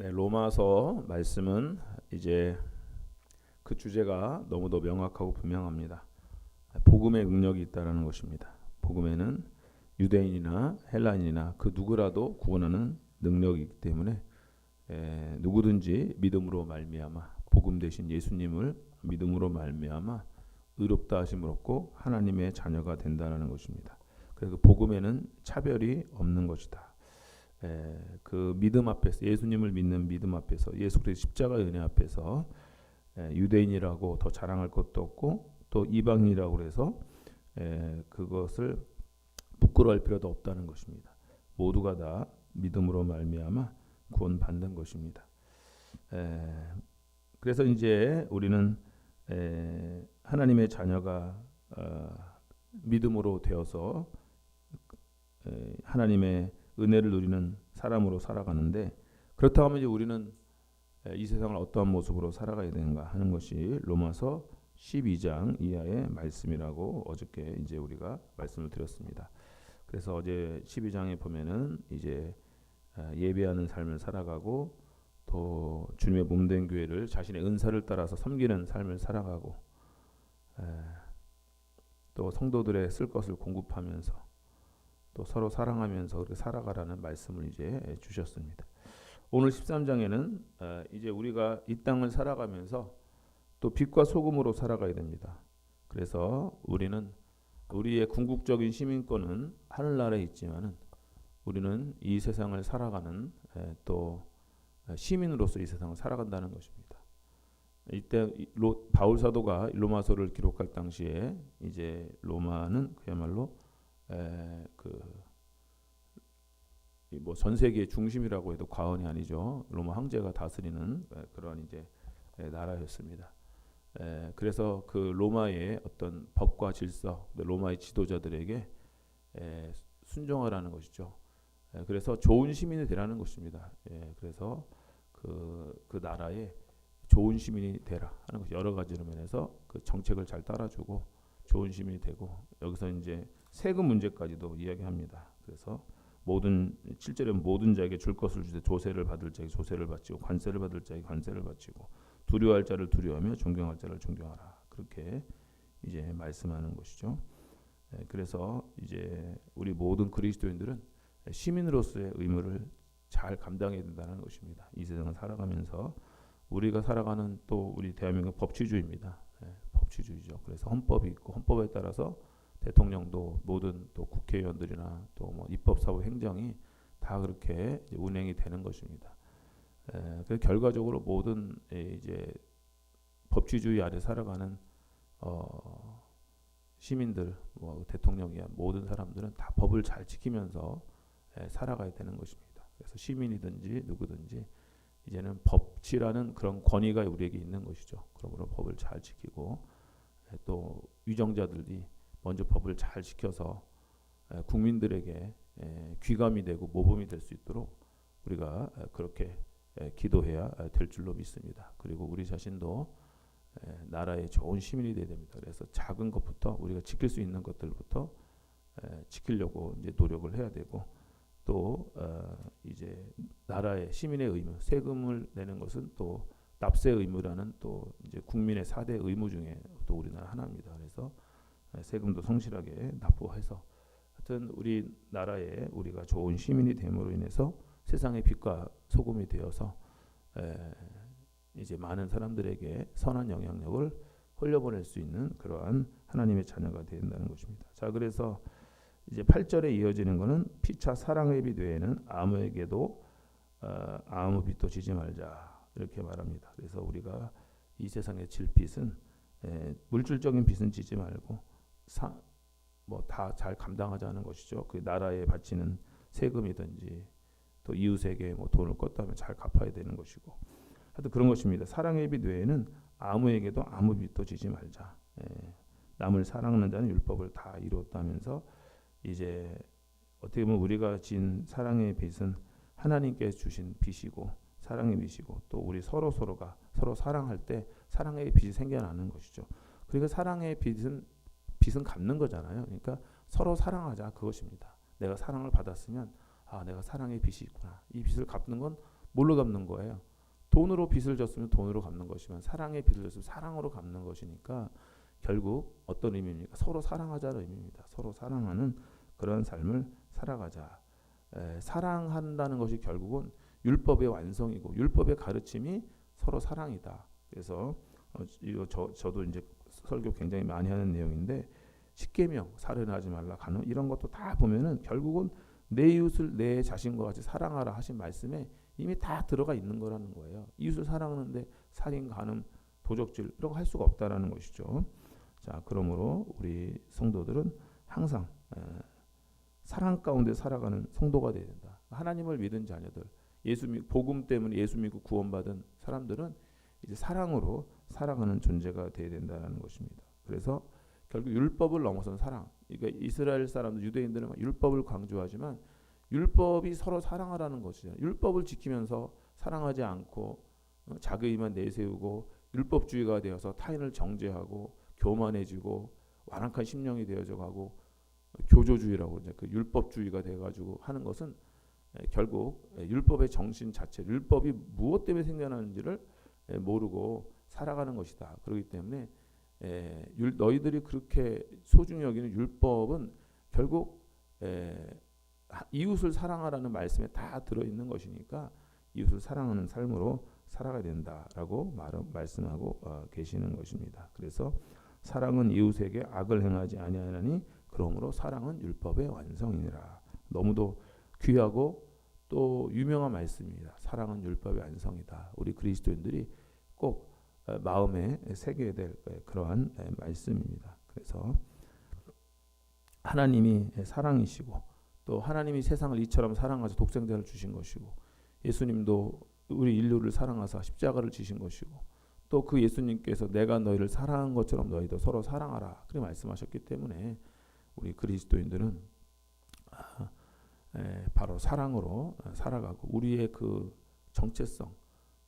네, 로마서 말씀은 이제 그 주제가 너무도 명확하고 분명합니다. 복음의 능력이 있다라는 것입니다. 복음에는 유대인이나 헬라인이나 그 누구라도 구원하는 능력이 있기 때문에 에, 누구든지 믿음으로 말미암아 복음 대신 예수님을 믿음으로 말미암아 의롭다 하심을 얻고 하나님의 자녀가 된다는 것입니다. 그래서 그 복음에는 차별이 없는 것이다. 에, 그 믿음 앞에서 예수님을 믿는 믿음 앞에서 예수 그리스도 십자가 은혜 앞에서 에, 유대인이라고 더 자랑할 것도 없고 또 이방인이라고 해서 에, 그것을 부끄러워할 필요도 없다는 것입니다. 모두가 다 믿음으로 말미암아 구원받는 것입니다. 에, 그래서 이제 우리는 에, 하나님의 자녀가 어, 믿음으로 되어서 에, 하나님의 은혜를 누리는 사람으로 살아가는데 그렇다고 하면 이제 우리는 에, 이 세상을 어떠한 모습으로 살아가야 되는가 하는 것이 로마서 12장 이하의 말씀이라고 어저께 이제 우리가 말씀을 드렸습니다. 그래서 어제 12장에 보면은 이제 아, 예배하는 삶을 살아가고 또 주님의 몸된 교회를 자신의 은사를 따라서 섬기는 삶을 살아가고 에, 또 성도들의 쓸 것을 공급하면서 또 서로 사랑하면서 그렇게 살아가라는 말씀을 이제 주셨습니다. 오늘 13장에는 어, 이제 우리가 이 땅을 살아가면서 또 빛과 소금으로 살아가야 됩니다. 그래서 우리는 우리의 궁극적인 시민권은 하늘나라에 있지만은 우리는 이 세상을 살아가는 에, 또 시민으로서 이 세상을 살아간다는 것입니다. 이때 로, 바울 사도가 로마서를 기록할 당시에 이제 로마는 그야말로 에, 그뭐 세계의 중심이라고 해도 과언이 아니죠. 로마 황제가 다스리는 그런 이제 나라였습니다. 에, 그래서 그 로마의 어떤 법과 질서, 로마의 지도자들에게 에, 순종하라는 것이죠. 에, 그래서 좋은 시민이 되라는 것입니다. 예, 그래서 그, 그 나라에 좋은 시민이 되라 하는 것 여러 가지로 면에서 그 정책을 잘 따라주고 좋은 시민이 되고 여기서 이제 세금 문제까지도 이야기합니다. 그래서 모든 7절에 모든 자에게 줄 것을 주되 조세를 받을 자에게 조세를 바치고 관세를 받을 자에게 관세를 바치고 두려워할 자를 두려워하며 존경할 자를 존경하라. 그렇게 이제 말씀하는 것이죠. 예, 그래서 이제 우리 모든 그리스도인들은 시민으로서의 의무를 잘 감당해야 된다는 것입니다. 이 세상을 살아가면서 우리가 살아가는 또 우리 대한민국 법치주의입니다. 예, 법치주의죠. 그래서 헌법이 있고 헌법에 따라서 대통령도 모든 또 국회의원들이나 또 뭐 입법사법 행정이 다 그렇게 운행이 되는 것입니다. 에, 그 결과적으로 모든 이제 법치주의 아래 살아가는 어, 시민들, 뭐 대통령이야 모든 사람들은 다 법을 잘 지키면서 에, 살아가야 되는 것입니다. 그래서 시민이든지 누구든지 이제는 법치라는 그런 권위가 우리에게 있는 것이죠. 그러므로 법을 잘 지키고 에, 또 위정자들이 먼저 법을 잘 지켜서 에, 국민들에게 에, 귀감이 되고 모범이 될 수 있도록 우리가 에, 그렇게 기도해야 될 줄로 믿습니다. 그리고 우리 자신도 나라의 좋은 시민이 되어야 됩니다. 그래서 작은 것부터 우리가 지킬 수 있는 것들부터 지키려고 이제 노력을 해야 되고 또 어, 이제 나라의 시민의 의무, 세금을 내는 것은 또 납세 의무라는 또 이제 국민의 4대 의무 중에 또 우리나라 하나입니다. 그래서 세금도 성실하게 납부해서 하여튼 우리 나라에 우리가 좋은 시민이 됨으로 인해서 세상의 빛과 소금이 되어서 에, 이제 많은 사람들에게 선한 영향력을 흘려보낼 수 있는 그러한 하나님의 자녀가 된다는 것입니다. 자, 그래서 이제 8절에 이어지는 것은 피차 사랑의 빛 외에는 아무에게도 어, 아무 빛도 지지 말자 이렇게 말합니다. 그래서 우리가 이 세상에 질 빛은 에, 물질적인 빛은 지지 말고 뭐 다 잘 감당하자는 것이죠. 그 나라에 바치는 세금이든지 또 이웃에게 뭐 돈을 껐다면 잘 갚아야 되는 것이고 하여튼 그런 것입니다. 사랑의 빛 외에는 아무에게도 아무 빚도 지지 말자. 예. 남을 사랑하는 자는 율법을 다 이루었다면서 이제 어떻게 보면 우리가 진 사랑의 빛은 하나님께 주신 빛이고 사랑의 빛이고 또 우리 서로 서로가 서로 사랑할 때 사랑의 빛이 생겨나는 것이죠. 그리고 사랑의 빛은 빛은 갚는 거잖아요. 그러니까 서로 사랑하자 그것입니다. 내가 사랑을 받았으면 아 내가 사랑의 빛이 있구나. 이 빛을 갚는 건 뭘로 갚는 거예요? 돈으로 빚을 졌으면 돈으로 갚는 것이면 사랑의 빚을 졌으면 사랑으로 갚는 것이니까 결국 어떤 의미입니까? 서로 사랑하자는 의미입니다. 서로 사랑하는 그런 삶을 살아가자. 에, 사랑한다는 것이 결국은 율법의 완성이고 율법의 가르침이 서로 사랑이다. 그래서 어, 이거 저 저도 이제 설교 굉장히 많이 하는 내용인데 십계명 살인하지 말라 가는 이런 것도 다 보면은 결국은 내 이웃을 내 자신과 같이 사랑하라 하신 말씀에 이미 다 들어가 있는 거라는 거예요. 이웃을 사랑하는데 살인, 간음, 도적질 이런 거 할 수가 없다라는 것이죠. 자, 그러므로 우리 성도들은 항상 에, 사랑 가운데 살아가는 성도가 되어야 된다. 하나님을 믿은 자녀들, 예수 믿 복음 때문에 예수 믿고 구원받은 사람들은 이제 사랑으로 살아가는 존재가 되어야 된다는 것입니다. 그래서 결국 율법을 넘어선 사랑. 그러니까 이스라엘 사람들, 유대인들은 율법을 강조하지만 율법이 서로 사랑하라는 것이죠. 율법을 지키면서 사랑하지 않고 어, 자기만 내세우고 율법주의가 되어서 타인을 정죄하고 교만해지고 완악한 심령이 되어져 가고 교조주의라고 이제 그 율법주의가 돼 가지고 하는 것은 결국 율법의 정신 자체, 율법이 무엇 때문에 생겨나는지를 모르고 살아가는 것이다. 그렇기 때문에 너희들이 그렇게 소중히 여기는 율법은 결국 이웃을 사랑하라는 말씀에 다 들어 있는 것이니까 이웃을 사랑하는 삶으로 살아가야 된다라고 말, 말씀하고 어, 계시는 것입니다. 그래서 사랑은 이웃에게 악을 행하지 아니하나니 그러므로 사랑은 율법의 완성이니라. 너무도 귀하고 또 유명한 말씀입니다. 사랑은 율법의 완성이다. 우리 그리스도인들이 꼭 어, 마음에 새겨야 될 그러한 말씀입니다. 그래서 하나님이 사랑이시고 또 하나님이 세상을 이처럼 사랑하셔 독생자를 주신 것이고 예수님도 우리 인류를 사랑하사 십자가를 지신 것이고 또 그 예수님께서 내가 너희를 사랑한 것처럼 너희도 서로 사랑하라 그렇게 말씀하셨기 때문에 우리 그리스도인들은 아, 바로 사랑으로 살아가고 우리의 그 정체성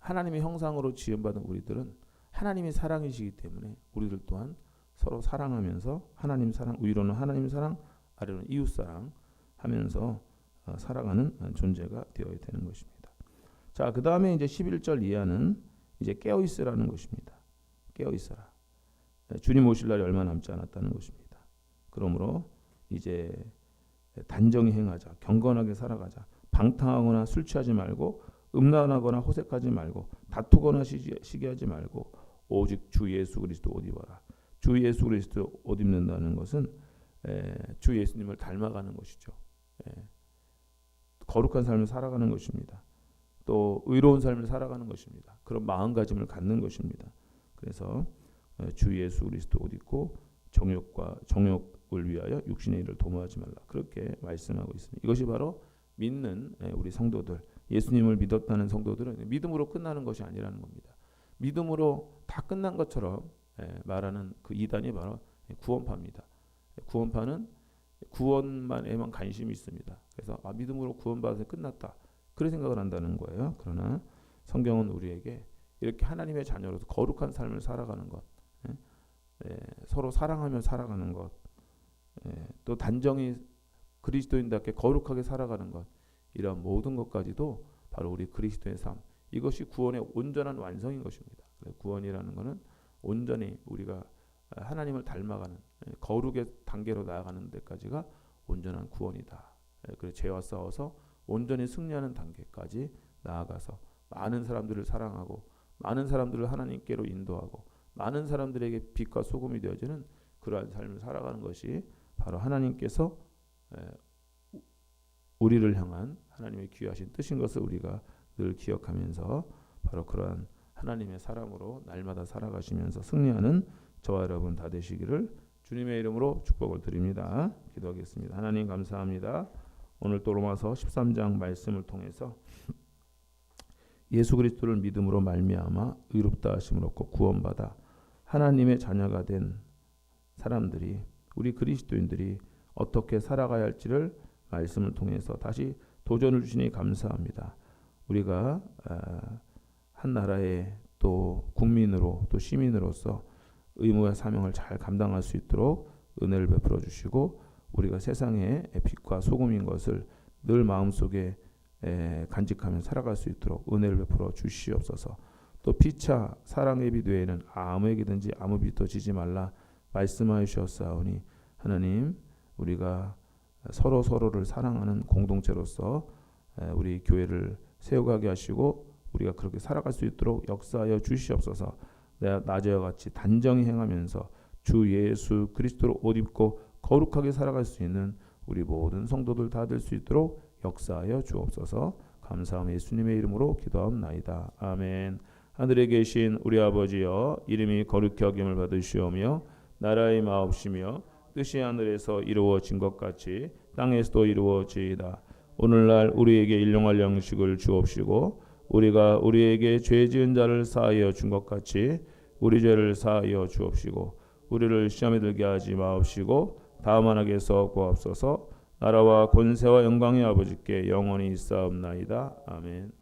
하나님의 형상으로 지음받은 우리들은 하나님이 사랑이시기 때문에 우리들 또한 서로 사랑하면서 하나님 사랑 위로는 하나님 사랑 아래로는 이웃 사랑 하면서 어, 살아가는 존재가 되어야 되는 것입니다. 자, 그 다음에 이제 11절 이하는 이제 깨어 있으라는 것입니다. 깨어 있어라. 네, 주님 오실 날이 얼마 남지 않았다는 것입니다. 그러므로 이제 단정히 행하자, 경건하게 살아가자, 방탕하거나 술 취하지 말고 음란하거나 호색하지 말고 다투거나 시기하지 말고 오직 주 예수 그리스도 옷 입어라. 주 예수 그리스도 옷 입는다는 것은 주 예수님을 닮아가는 것이죠. 예. 거룩한 삶을 살아가는 것입니다. 또 의로운 삶을 살아가는 것입니다. 그런 마음가짐을 갖는 것입니다. 그래서 예, 주 예수 그리스도 옷 입고 정욕과 정욕을 위하여 육신의 일을 도모하지 말라. 그렇게 말씀하고 있습니다. 이것이 바로 믿는 예, 우리 성도들, 예수님을 믿었다는 성도들은 믿음으로 끝나는 것이 아니라는 겁니다. 믿음으로 다 끝난 것처럼 말하는 그 이단이 바로 구원파입니다. 구원파는 구원만에만 관심이 있습니다. 그래서 아, 믿음으로 구원받아서 끝났다. 그런 생각을 한다는 거예요. 그러나 성경은 우리에게 이렇게 하나님의 자녀로서 거룩한 삶을 살아가는 것, 예? 예, 서로 사랑하며 살아가는 것, 예, 또 단정히 그리스도인답게 거룩하게 살아가는 것, 이런 모든 것까지도 바로 우리 그리스도의 삶, 이것이 구원의 온전한 완성인 것입니다. 구원이라는 것은 온전히 우리가 하나님을 닮아가는 예, 거룩의 단계로 나아가는 데까지가 온전한 구원이다. 예, 그래서 죄와 싸워서 온전히 승리하는 단계까지 나아가서 많은 사람들을 사랑하고 많은 사람들을 하나님께로 인도하고 많은 사람들에게 빛과 소금이 되어지는 그러한 삶을 살아가는 것이 바로 하나님께서 예, 우리를 향한 하나님의 귀하신 뜻인 것을 우리가 늘 기억하면서 바로 그러한 하나님의 사람으로 날마다 살아가시면서 승리하는 저와 여러분 다 되시기를 주님의 이름으로 축복을 드립니다. 기도하겠습니다. 하나님 감사합니다. 오늘 또 로마서 13장 말씀을 통해서 예수 그리스도를 믿음으로 말미암아 의롭다 하심을 얻고 구원받아 하나님의 자녀가 된 사람들이 우리 그리스도인들이 어떻게 살아가야 할지를 말씀을 통해서 다시 도전을 주시니 감사합니다. 우리가 아, 한 나라의 또 국민으로 또 시민으로서 의무와 사명을 잘 감당할 수 있도록 은혜를 베풀어 주시고 우리가 세상의 빛과 소금인 것을 늘 마음속에 에, 간직하며 살아갈 수 있도록 은혜를 베풀어 주시옵소서. 또 피차 사랑의 빚 외에는 아무에게든지 아무 빚도 지지 말라 말씀하여 주셨사오니 하나님 우리가 서로 서로를 사랑하는 공동체로서 에, 우리 교회를 세워가게 하시고 우리가 그렇게 살아갈 수 있도록 역사하여 주시옵소서. 내가 낮에와 같이 단정히 행하면서 주 예수 그리스도로 옷 입고 거룩하게 살아갈 수 있는 우리 모든 성도들 다 될 수 있도록 역사하여 주옵소서. 감사함 예수님의 이름으로 기도하옵나이다. 아멘. 하늘에 계신 우리 아버지여 이름이 거룩히 여김을 받으시오며 나라의 마옵시며 뜻이 하늘에서 이루어진 것 같이 땅에서도 이루어지이다. 오늘날 우리에게 일용할 양식을 주옵시고 우리가 우리에게 죄 지은 자를 사하여 준 것 같이 우리 죄를 사하여 주옵시고 우리를 시험에 들게 하지 마옵시고 다만 하게서 구하옵소서 나라와 권세와 영광의 아버지께 영원히 있사옵나이다. 아멘.